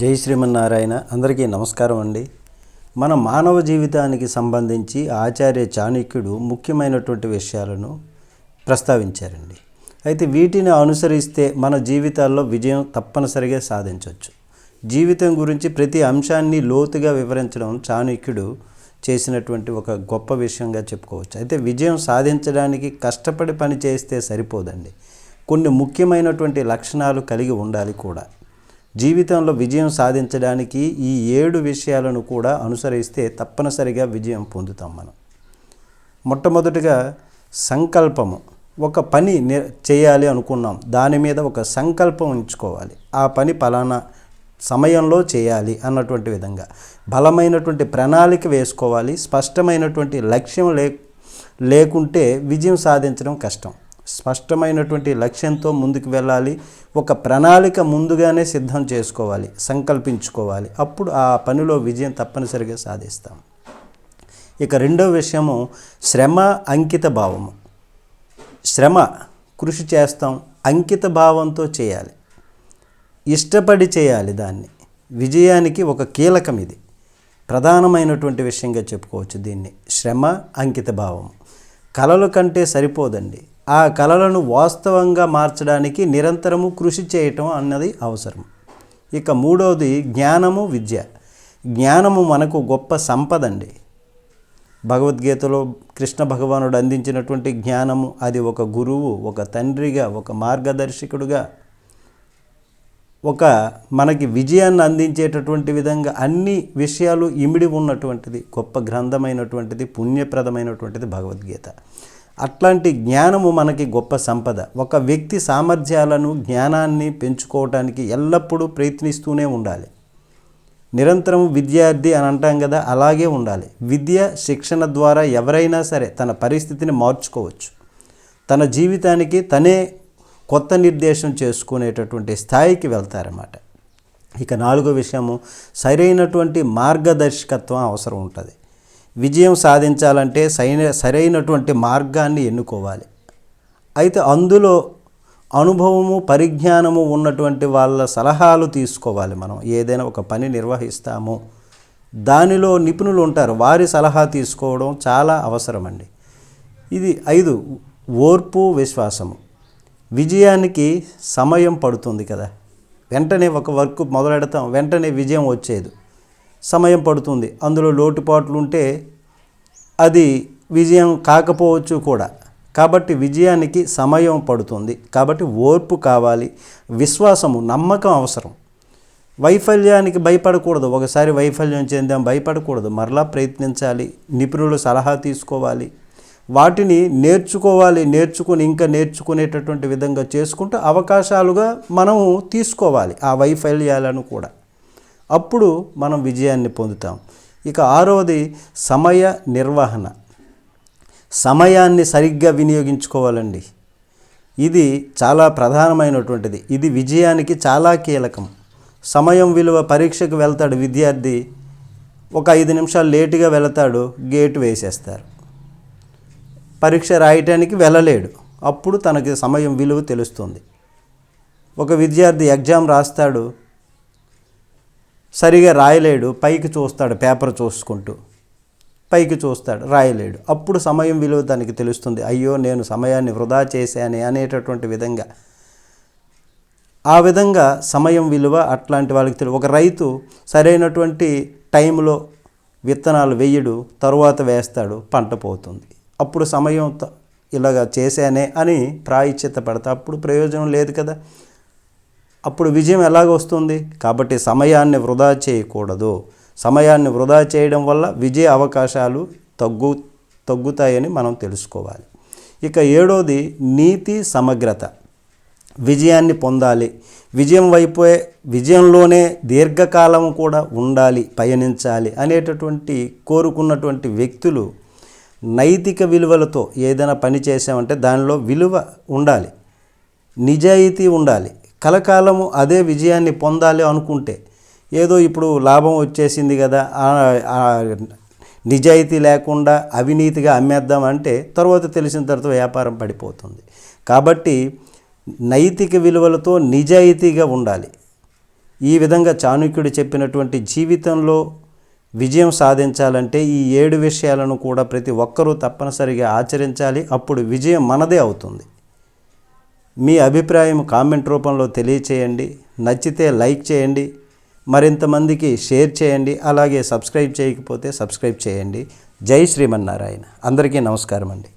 జై శ్రీమన్నారాయణ. అందరికీ నమస్కారం అండి. మన మానవ జీవితానికి సంబంధించి ఆచార్య చాణక్యుడు ముఖ్యమైనటువంటి విషయాలను ప్రస్తావించారండి. అయితే వీటిని అనుసరిస్తే మన జీవితాల్లో విజయం తప్పనిసరిగా సాధించవచ్చు జీవితం గురించి ప్రతి అంశాన్ని లోతుగా వివరించడం చాణక్యుడు చేసినటువంటి ఒక గొప్ప విషయంగా చెప్పుకోవచ్చు. అయితే విజయం సాధించడానికి కష్టపడి పని చేస్తే సరిపోదండి. కొన్ని ముఖ్యమైనటువంటి లక్షణాలు కలిగి ఉండాలి కూడా. జీవితంలో విజయం సాధించడానికి ఈ ఏడు విషయాలను కూడా అనుసరిస్తే తప్పనిసరిగా విజయం పొందుతాం మనం. మొట్టమొదటిగా సంకల్పము. ఒక పని చేయాలి అనుకున్నాం. దాని మీద ఒక సంకల్పం ఉంచుకోవాలి. ఆ పని పలానా సమయంలో చేయాలి అన్నటువంటి విధంగా. బలమైనటువంటి ప్రణాళిక వేసుకోవాలి. స్పష్టమైనటువంటి లక్ష్యం లే లేకుంటే విజయం సాధించడం కష్టం. స్పష్టమైనటువంటి లక్ష్యంతో ముందుకు వెళ్ళాలి. ఒక ప్రణాళిక ముందుగానే సిద్ధం చేసుకోవాలి. సంకల్పించుకోవాలి. అప్పుడు ఆ పనిలో విజయం తప్పనిసరిగా సాధిస్తాం. ఇక రెండవ విషయము శ్రమ అంకిత భావము. శ్రమ కృషి చేస్తాం. అంకిత భావంతో చేయాలి. ఇష్టపడి చేయాలి దాన్ని. విజయానికి ఒక కీలకం ఇది. ప్రధానమైనటువంటి విషయంగా చెప్పుకోవచ్చు దీన్ని. శ్రమ అంకిత భావం కళలు కంటే సరిపోదండి. ఆ కళలను వాస్తవంగా మార్చడానికి నిరంతరము కృషి చేయటం అన్నది అవసరం. ఇక మూడవది జ్ఞానము విద్య. జ్ఞానము మనకు గొప్ప సంపద అండి భగవద్గీతలో కృష్ణ భగవానుడు అందించినటువంటి జ్ఞానము అది ఒక గురువు ఒక తండ్రిగా ఒక మార్గదర్శకుడుగా ఒక మనకి విజయాన్ని అందించేటటువంటి విధంగా అన్ని విషయాలు ఇమిడి ఉన్నటువంటిది గొప్ప గ్రంథమైనటువంటిది పుణ్యప్రదమైనటువంటిది భగవద్గీత. అట్లాంటి జ్ఞానము మనకి గొప్ప సంపద. ఒక వ్యక్తి సామర్థ్యాలను జ్ఞానాన్ని పెంచుకోవటానికి ఎల్లప్పుడూ ప్రయత్నిస్తూనే ఉండాలి. నిరంతరం విద్యార్థి అని అంటాం కదా అలాగే ఉండాలి. విద్య శిక్షణ ద్వారా ఎవరైనా సరే తన పరిస్థితిని మార్చుకోవచ్చు. తన జీవితానికి తనే కొత్త నిర్దేశం చేసుకునేటటువంటి స్థాయికి వెళ్తారన్నమాట. ఇక నాలుగో విషయము సరైనటువంటి మార్గదర్శకత్వం అవసరం ఉంటుంది. విజయం సాధించాలంటే సరైన సరైనటువంటి మార్గాన్ని ఎన్నుకోవాలి. అయితే అందులో అనుభవము పరిజ్ఞానము ఉన్నటువంటి వాళ్ళ సలహాలు తీసుకోవాలి మనం. ఏదైనా ఒక పని నిర్వహిస్తాము. దానిలో నిపుణులు ఉంటారు. వారి సలహా తీసుకోవడం చాలా అవసరమండి. ఇది ఐదు ఓర్పు విశ్వాసము. విజయానికి సమయం పడుతుంది కదా. వెంటనే ఒక వర్క్ మొదలెడతాం. వెంటనే విజయం వచ్చేది. సమయం పడుతుంది. అందులో లోటుపాట్లు ఉంటే అది విజయం కాకపోవచ్చు కూడా. కాబట్టి విజయానికి సమయం పడుతుంది. కాబట్టి ఓర్పు కావాలి. విశ్వాసము నమ్మకం అవసరం. వైఫల్యానికి భయపడకూడదు. ఒకసారి వైఫల్యం చెందాం భయపడకూడదు. మరలా ప్రయత్నించాలి. నిపుణులు సలహా తీసుకోవాలి. వాటిని నేర్చుకోవాలి. నేర్చుకుని ఇంకా నేర్చుకునేటటువంటి విధంగా చేసుకుంటూ అవకాశాలుగా మనము తీసుకోవాలి ఆ వైఫల్యాలను కూడా. అప్పుడు మనం విజయాన్ని పొందుతాం. ఇక ఆరవది సమయ నిర్వహణ. సమయాన్ని సరిగ్గా వినియోగించుకోవాలండి. ఇది చాలా ప్రధానమైనటువంటిది. ఇది విజయానికి చాలా కీలకం. సమయం విలువ పరీక్షకు వెళ్తాడు విద్యార్థి. ఒక ఐదు నిమిషాలు లేటుగా వెళతాడు గేటు వేసేస్తారు. పరీక్ష రాయటానికి వెళ్ళలేడు. అప్పుడు తనకి సమయం విలువ తెలుస్తుంది. ఒక విద్యార్థి ఎగ్జామ్ రాస్తాడు సరిగా రాయలేడు పైకి చూస్తాడు పేపర్ చూసుకుంటూ. పైకి చూస్తాడు రాయలేడు. అప్పుడు సమయం విలువ దానికి తెలుస్తుంది. అయ్యో నేను సమయాన్ని వృధా చేశానే అనేటటువంటి విధంగా. ఆ విధంగా సమయం విలువ అట్లాంటి వాళ్ళకి తెలియదు ఒక రైతు సరైనటువంటి టైంలో విత్తనాలు వేయడు తరువాత వేస్తాడు పంట పోతుంది. అప్పుడు సమయం ఇలాగ ఇలాగా చేశానే అని ప్రాయశ్చిత్త పడతా అప్పుడు ప్రయోజనం లేదు కదా. అప్పుడు విజయం ఎలాగ వస్తుంది? కాబట్టి సమయాన్ని వృధా చేయకూడదు. సమయాన్ని వృధా చేయడం వల్ల విజయ అవకాశాలు తగ్గు తగ్గుతాయని మనం తెలుసుకోవాలి. ఇక ఏడోది నీతి సమగ్రత. విజయాన్ని పొందాలి. విజయం వైపే విజయంలోనే దీర్ఘకాలం కూడా ఉండాలి పయనించాలి అనేటటువంటి కోరుకున్నటువంటి వ్యక్తులు నైతిక విలువలతో ఏదైనా పని చేసామంటే దానిలో విలువ ఉండాలి. నిజాయితీ ఉండాలి. కలకాలము అదే విజయాన్ని పొందాలి అనుకుంటే ఏదో ఇప్పుడు లాభం వచ్చేసింది కదా నిజాయితీ లేకుండా అవినీతిగా అమ్మేద్దామంటే తర్వాత తెలిసిన తర్వాత వ్యాపారం పడిపోతుంది. కాబట్టి నైతిక విలువలతో నిజాయితీగా ఉండాలి. ఈ విధంగా చాణుక్యుడు చెప్పినటువంటి జీవితంలో విజయం సాధించాలంటే ఈ ఏడు విషయాలను కూడా ప్రతి ఒక్కరూ తప్పనిసరిగా ఆచరించాలి. అప్పుడు విజయం మనదే అవుతుంది. మీ అభిప్రాయం కామెంట్ రూపంలో తెలియచేయండి. నచ్చితే లైక్ చేయండి. మరింతమందికి షేర్ చేయండి. అలాగే సబ్స్క్రైబ్ చేయకపోతే సబ్స్క్రైబ్ చేయండి. జై శ్రీమన్నారాయణ. అందరికీ నమస్కారం అండి